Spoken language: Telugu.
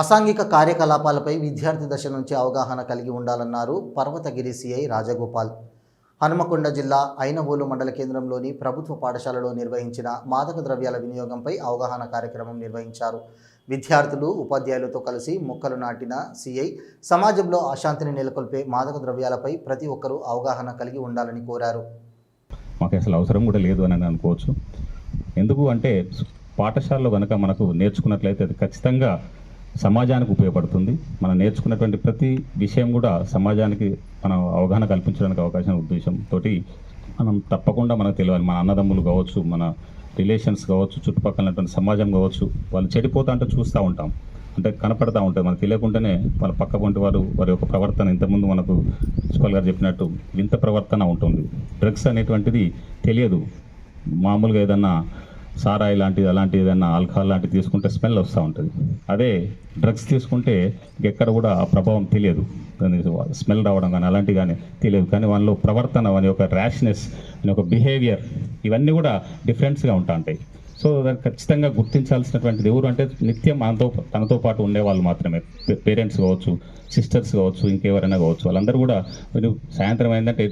అసాంఘిక కార్యకలాపాలపై విద్యార్థి దశ నుంచి అవగాహన కలిగి ఉండాలన్నారు పర్వతగిరి సిఐ రాజగోపాల్. హనుమకొండ జిల్లా ఐనవోలు మండల కేంద్రంలోని ప్రభుత్వ పాఠశాలలో నిర్వహించిన మాదక ద్రవ్యాల వినియోగంపై అవగాహన కార్యక్రమం నిర్వహించారు. విద్యార్థులు ఉపాధ్యాయులతో కలిసి మొక్కలు నాటిన సిఐ సమాజంలో అశాంతిని నెలకొల్పే మాదక ద్రవ్యాలపై ప్రతి ఒక్కరూ అవగాహన కలిగి ఉండాలని కోరారు. మాకు అసలు అవసరం కూడా లేదు అని అనుకోవచ్చు. ఎందుకు అంటే పాఠశాలలో కనుక మనకు నేర్చుకున్నట్లయితే అది ఖచ్చితంగా సమాజానికి ఉపయోగపడుతుంది. మనం నేర్చుకున్నటువంటి ప్రతి విషయం కూడా సమాజానికి మనం అవగాహన కల్పించడానికి అవకాశం ఉద్దేశంతో మనం తప్పకుండా మనకు తెలియాలి. మన అన్నదమ్ములు కావచ్చు మన రిలేషన్స్ కావచ్చు చుట్టుపక్కల ఉన్నటువంటి సమాజం కావచ్చు వాళ్ళు చెడిపోతా అంటే చూస్తూ ఉంటాం. అంటే కనపడతా ఉంటుంది మనకు తెలియకుండానే వాళ్ళ పక్క వంటి వారు వారి యొక్క ప్రవర్తన ఇంతకుముందు మనకు ప్రిన్సిపల్ గారు చెప్పినట్టు వింత ప్రవర్తన ఉంటుంది. డ్రగ్స్ అనేటువంటిది తెలియదు. మామూలుగా ఏదన్నా సారాయి లాంటిది అలాంటిది ఏదైనా ఆల్కహాల్ లాంటివి తీసుకుంటే స్మెల్ వస్తూ ఉంటుంది. అదే డ్రగ్స్ తీసుకుంటే ఎక్కడ కూడా ఆ ప్రభావం తెలియదు. స్మెల్ రావడం కానీ అలాంటివి కానీ తెలియదు. కానీ వాళ్ళలో ప్రవర్తన వాని యొక్క ర్యాష్నెస్ అని యొక్క బిహేవియర్ ఇవన్నీ కూడా డిఫరెంట్స్గా ఉంటా ఉంటాయి సో దాన్ని ఖచ్చితంగా గుర్తించాల్సినటువంటిది ఎవరు అంటే నిత్యం మనతో తనతో పాటు ఉండేవాళ్ళు మాత్రమే. పేరెంట్స్ కావచ్చు సిస్టర్స్ కావచ్చు ఇంకెవరైనా కావచ్చు. వాళ్ళందరూ కూడా మీరు సాయంత్రం అయిందంటే